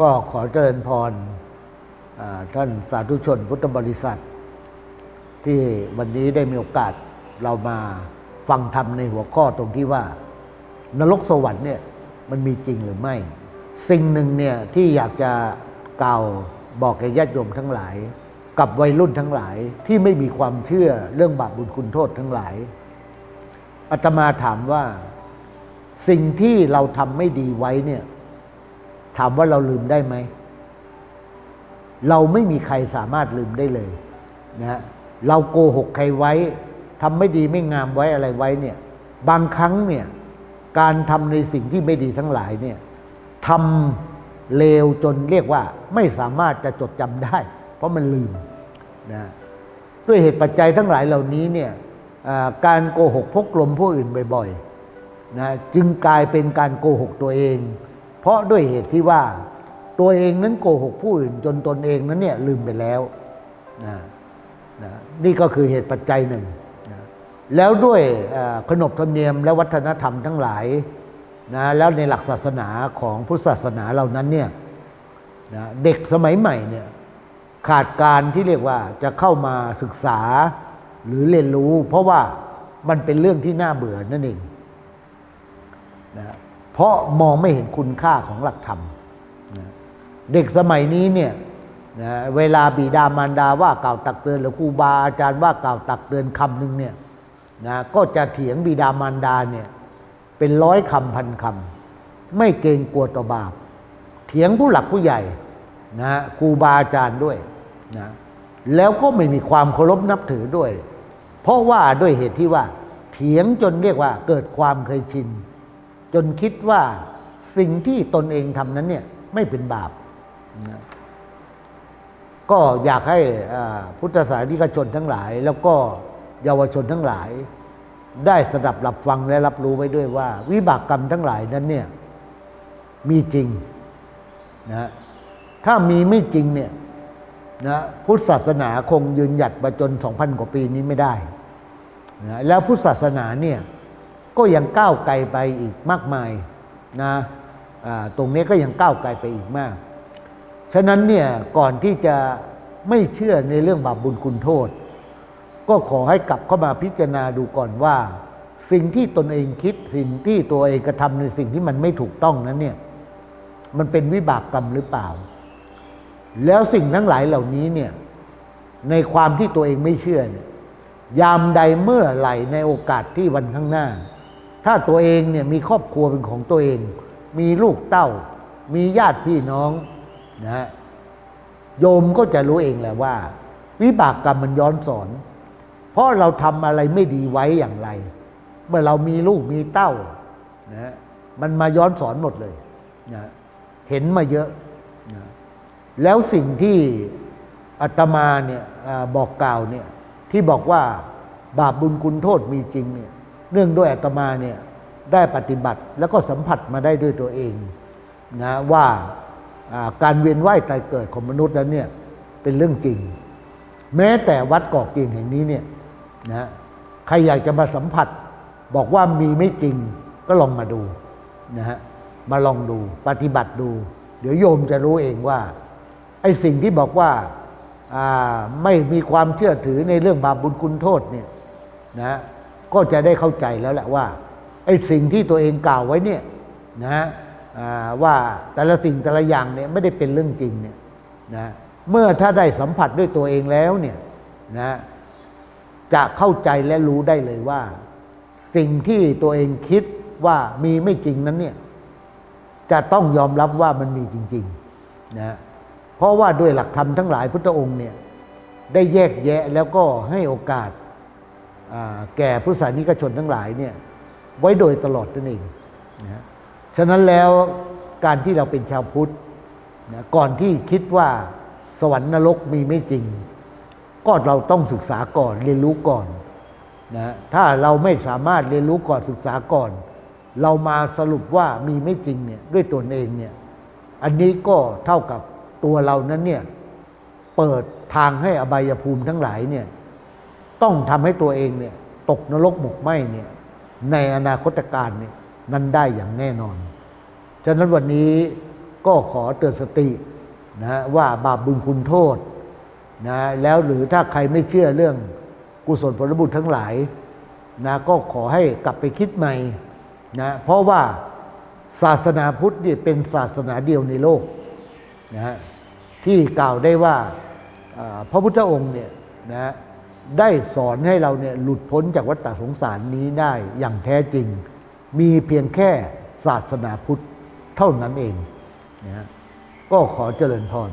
ก็ขอเจริญพรอ่าท่านสาธุชนพุทธบริษัท ที่วันนี้ได้มีโอกาสเรามาฟังธรรมในหัวข้อตรงที่ว่า นรกสวรรค์เนี่ยมันมีจริงหรือไม่ สิ่งหนึ่งเนี่ยที่อยากจะกล่าวบอกแก่ญาติโยมทั้งหลาย กับวัยรุ่นทั้งหลายที่ไม่มีความเชื่อเรื่องบาปบุญคุณโทษทั้งหลายอาตมาถามว่าสิ่งที่เราทำไม่ดีไว้เนี่ย ถามว่าเราลืมได้ไหม เราไม่มีใครสามารถลืมได้เลยนะเราโกหกใครไว้ทำไม่ดีไม่งามไว้อะไรไว้เนี่ย บางครั้งเนี่ย การทำในสิ่งที่ไม่ดีทั้งหลายเนี่ยทำเลวจนเรียกว่า ไม่สามารถจะจดจำได้ เพราะมันลืมนะด้วยเหตุปัจจัยทั้งหลายเหล่านี้เนี่ยการโกหกพกลมผู้อื่นบ่อยๆนะจึงกลายเป็นการโกหกตัวเอง เพราะด้วยเหตุที่ว่าตัวเองนั้นโกหกผู้อื่นจนตนเองนั้นเนี่ยลืมไปแล้วนะนะนี่ก็คือเหตุปัจจัยหนึ่งนะแล้วด้วยขนบธรรมเนียมและวัฒนธรรมทั้งหลายนะแล้วในหลักศาสนาของพุทธศาสนาเหล่านั้นเนี่ยนะเด็กสมัยใหม่เนี่ยขาดการที่เรียกว่าจะเข้ามาศึกษาหรือเรียนรู้ เพราะว่ามันเป็นเรื่องที่น่าเบื่อนั่นเองนะ เพราะมองไม่เห็นคุณค่าของหลักธรรมนะเด็กสมัยนี้เนี่ยนะเวลาบิดามารดาว่ากล่าวตักเตือนหรือครูบาอาจารย์ว่ากล่าวตักเตือนคำหนึ่งเนี่ยนะก็จะเถียงบิดามารดาเนี่ยเป็นร้อยคำพันคำไม่เกรงกลัวต่อบาป เถียงผู้หลักผู้ใหญ่นะครูบาอาจารย์ด้วยนะแล้วก็ไม่มีความเคารพนับถือด้วย เพราะว่าด้วยเหตุที่ว่า เถียงจนเรียกว่าเกิดความเคยชิน จนคิดว่าสิ่งที่ตนเองทำนั้นเนี่ยไม่เป็นบาปนะก็อยากให้พุทธศาสนิกชนทั้งหลาย แล้วก็เยาวชนทั้งหลาย ได้สดับรับฟังและรับรู้ไว้ด้วยว่า วิบากกรรมทั้งหลายนั้นเนี่ยมีจริงนะถ้ามีไม่จริงเนี่ยนะพุทธศาสนาคงยืนหยัดมาจน2,000กว่าปีนี้ไม่ได้นะแล้วพุทธศาสนาเนี่ย ก็ยังก้าวไกลไปอีกมากมายนะตรงนี้ก็ยังก้าวไกลไปอีกมาก ฉะนั้นเนี่ยก่อนที่จะไม่เชื่อในเรื่องบาปบุญคุณโทษ ก็ขอให้กลับเข้ามาพิจารณาดูก่อนว่า สิ่งที่ตนเองคิดสิ่งที่ตัวเองกระทำในสิ่งที่มันไม่ถูกต้องนั้นเนี่ยมันเป็นวิบากกรรมหรือเปล่า แล้วสิ่งทั้งหลายเหล่านี้เนี่ยในความที่ตัวเองไม่เชื่อเนี่ยยามใดเมื่อไหร่ในโอกาสที่วันข้างหน้า ถ้าตัวเองเนี่ยมีครอบครัวเป็นของตัวเอง มีลูกเต้า มีญาติพี่น้องนะโยมก็จะรู้เองแหละว่า วิบากกรรมมันย้อนสอน เพราะเราทำอะไรไม่ดีไว้อย่างไร เมื่อเรามีลูกมีเต้านะมันมาย้อนสอนหมดเลยนะเห็นมาเยอะนะแล้วสิ่งที่อาตมาเนี่ยอบอกกล่าวเนี่ยที่บอกว่าบาปบุญคุณโทษมีจริงเนี่ย เนื่องด้วยอาตมาเนี่ยได้ปฏิบัติแล้วก็สัมผัสมาได้ด้วยตัวเองนะว่าการเวียนว่ายตายเกิดของมนุษย์นั้นเนี่ยเป็นเรื่องจริง แม้แต่วัดกอกเกียงแห่งนี้เนี่ยนะใครอยากจะมาสัมผัส บอกว่ามีไม่จริงก็ลองมาดูนะฮะมาลองดูปฏิบัติดู เดี๋ยวโยมจะรู้เองว่าไอ้สิ่งที่บอกว่าไม่มีความเชื่อถือในเรื่องบาปบุญคุณโทษเนี่ยนะ ก็จะได้เข้าใจแล้วแหละว่าไอ้สิ่งที่ตัวเองกล่าวไว้เนี่ยนะว่าแต่ละสิ่งแต่ละอย่างเนี่ยไม่ได้เป็นเรื่องจริงเนี่ยนะเมื่อถ้าได้สัมผัสด้วยตัวเองแล้วเนี่ยนะจะเข้าใจและรู้ได้เลยว่า สิ่งที่ตัวเองคิดว่ามีไม่จริงนั้นเนี่ยจะต้องยอมรับว่ามันมีจริงๆนะเพราะว่าด้วยหลักธรรมทั้งหลายพุทธองค์เนี่ยได้แยกแยะแล้วก็ให้โอกาส แก่พุทธศาสนิกชนทั้งหลายเนี่ยไว้โดยตลอดนั่นเองนะฉะนั้นแล้วการที่เราเป็นชาวพุทธนะก่อนที่คิดว่าสวรรค์นรกมีไม่จริง ก็เราต้องศึกษาก่อนเรียนรู้ก่อนนะถ้าเราไม่สามารถเรียนรู้ก่อนศึกษาก่อน เรามาสรุปว่ามีไม่จริงเนี่ยด้วยตนเองเนี่ยอันนี้ก็เท่ากับตัวเรานั้นเนี่ยเปิดทางให้อบายภูมิทั้งหลายเนี่ย ต้องทำให้ตัวเองเนี่ย ตกนรกหมกไหมเนี่ย ในอนาคตการเนี่ยนั้นได้อย่างแน่นอน ฉะนั้นวันนี้ก็ขอเตือนสตินะว่าบาปบุญคุณโทษนะแล้วหรือถ้าใครไม่เชื่อเรื่องกุศลผลบุญทั้งหลายนะก็ขอให้กลับไปคิดใหม่นะเพราะว่าศาสนาพุทธเนี่ยเป็นศาสนาเดียวในโลกนะที่กล่าวได้ว่าพระพุทธองค์เนี่ยนะ ได้สอนให้เราเนี่ยหลุดพ้นจากวัฏฏสงสารนี้ได้อย่างแท้จริง มีเพียงแค่ศาสนาพุทธเท่านั้นเองนะก็ขอเจริญพร